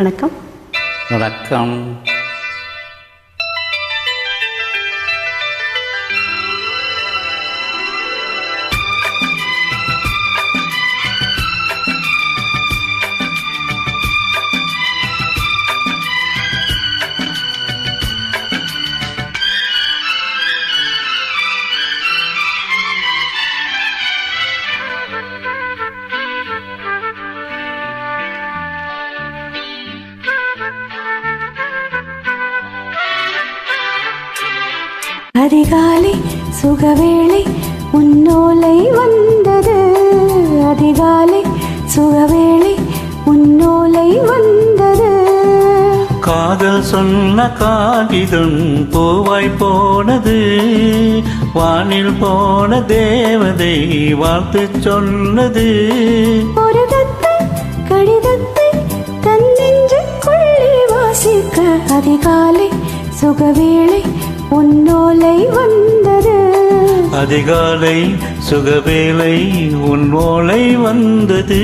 வணக்கம். வணக்கம். அதிகாலை சுகவேளை உன்னோலை வந்தது. அதிகாலை சுகவேளை உன்னோலை வந்தது. காதல் சொன்ன காகிதம் பூவாய் போனது. வானில் போன தேவதை வாழ்த்து சொன்னது. ஒரு தத்தை கடிதத்தை தன்னெஞ்சுக்குள்ளே வாசிக்க. அதிகாலை சுகவேளை உன்னோலை வந்தது. அதிகாலை சுகவேலை உன்னோலை வந்தது.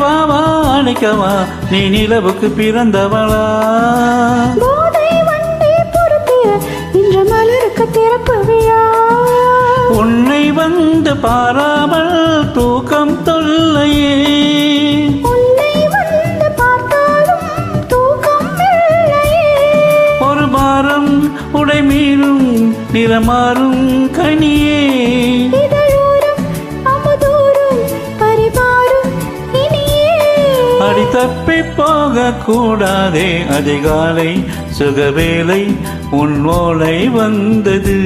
வா வா அணைக்கவா நீ நிலவுக்கு பிறந்தவளா. உன்னை வந்து பாராமல் தூக்கம் தொல்லையே. ஒரு மாறம் உடை மீறும் நிறமாறும் கனியே. தப்பி போக கூடாதே அதிகாலை சுகவேலை உன் ஓலை வந்தது.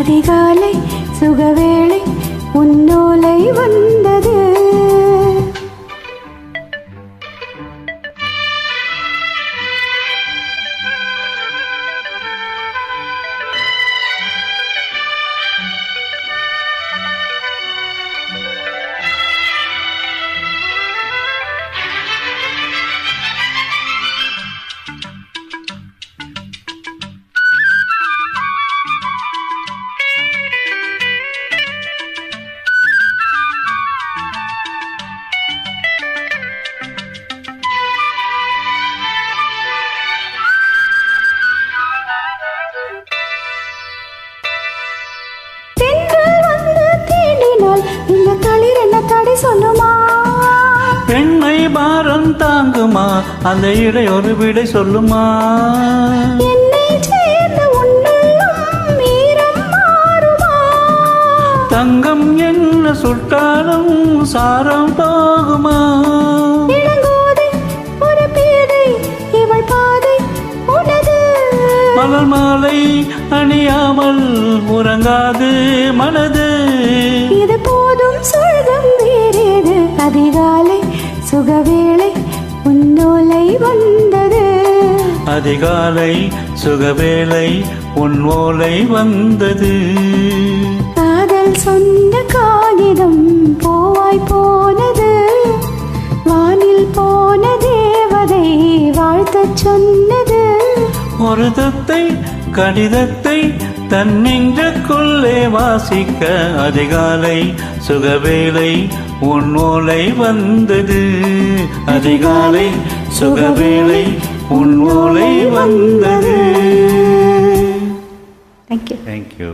அதிகாலை சுகவேளை இந்த தளிர் என்ன தடை சொல்லுமா? பெண்மை பாரம் தாங்குமா? அந்த இடை ஒரு விடை சொல்லுமா? தங்கம் என்ன சுட்டாலும் சாரம் போகுமா? மலர் மாலை அணியாமல் உறங்காது மனது. போதும் சொர்க்கம் வேறேது. அதிகாலை சுகவேளை உன்னோலை வந்தது. அதிகாலை சுகவேளை உன் ஓலை வந்தது. காதல் சொன்ன காகிதம் போவாய் போனது. வானில் போன தேவதை வாழ்த்தச் சொன்னது. ஒரு தத்தை கடிதத்தை தன்னெஞ்சுக்குள்ளே வாசிக்க அதிகாலை சுகவேளை உன் ஓலை வந்தது. அதிகாலை சுகவேளை உன் ஓலை வந்தது. Thank you thank you